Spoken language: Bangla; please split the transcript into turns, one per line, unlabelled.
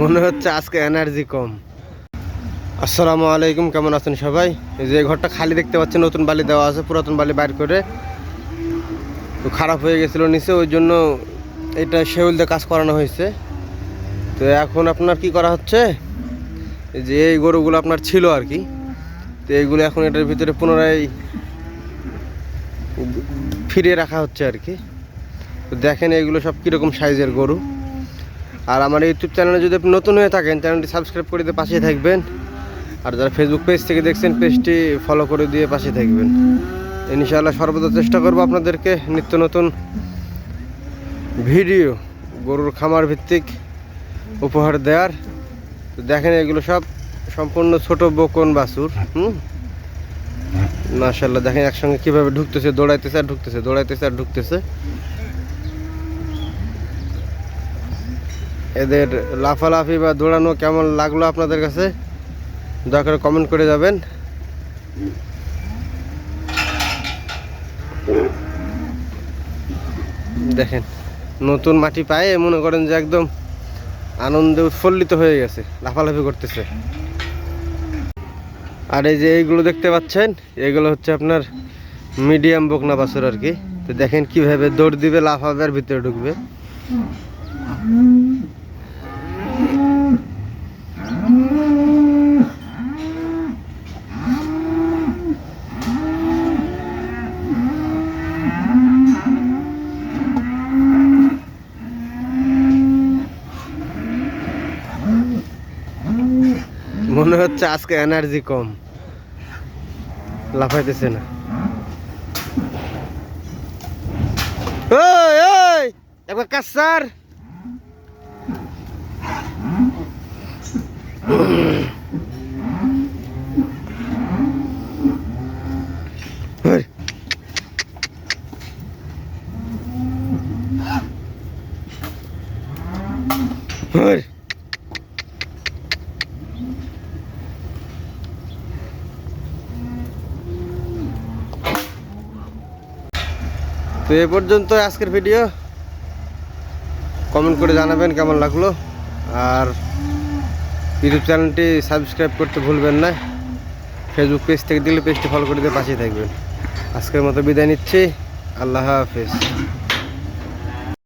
মনে হচ্ছে আজকে এনার্জি কম। আসসালামু আলাইকুম, কেমন আছেন সবাই? এই যে ঘরটা খালি দেখতে পাচ্ছেন, নতুন বালি দেওয়া আছে, পুরাতন বালি বাইর করে। তো খারাপ হয়ে গেছিল নিচে, ওই জন্য এটা শেউল দিয়ে কাজ করানো হয়েছে। তো এখন আপনার কি করা হচ্ছে? যে এই গরুগুলো আপনার ছিল আর কি। তো এইগুলো এখন এটার ভিতরে পুনরায় ফিরিয়ে রাখা হচ্ছে আর কি। তো দেখেন এগুলো সব কীরকম সাইজের গরু। আর আমার ইউটিউব চ্যানেলে যদি আপনি নতুন হয়ে থাকেন, চ্যানেলটি সাবস্ক্রাইব করে দিয়ে পাশে থাকবেন। আর যারা ফেসবুক পেজ থেকে দেখছেন পেজটি ফলো করে দিয়ে পাশে থাকবেন। ইনশাআল্লাহ সর্বদা চেষ্টা করব আপনাদেরকে নিত্য নতুন ভিডিও, গরুর খামার ভিত্তিক উপহার দেওয়ার। তো দেখেন এগুলো সব সম্পূর্ণ ছোট বকন বাছুর, হুম? মাশাল্লাহ দেখেন একসঙ্গে কীভাবে ঢুকতেছে, দৌড়াইতেছে আর ঢুকতেছে, দৌড়াইতেছে আর ঢুকতেছে। এদের লাফালাফি বা দৌড়ানো কেমন লাগল আপনাদের কাছে? দয়া করে কমেন্ট করে যাবেন। দেখেন, নতুন মাটি পায়ে মনে করেন যে একদম আনন্দে উৎফুল্লিত হয়ে গেছে, লাফালাফি করতেছে। আর এই যে এইগুলো দেখতে পাচ্ছেন, এগুলো হচ্ছে আপনার মিডিয়াম বকনা বাছুর আর কি। তো দেখেন কীভাবে দৌড় দিবে, লাফাবে আর ভিতরে ঢুকবে। মনে হচ্ছে আজকে এনার্জি কম। লাফাইতেছে না। একবার কাজ স্যার ওই। তো এ পর্যন্ত আজকের ভিডিও কমেন্ট করে জানাবেন কেমন লাগল। আর ইউটিউব চ্যানেলটি সাবস্ক্রাইব করতে ভুলবেন না। ফেসবুক পেজ থেকে দিলে পেজটি ফলো করে দিয়ে পাশে থাকবেন। আজকের মতো বিদায় নিচ্ছি। আল্লাহ হাফেজ।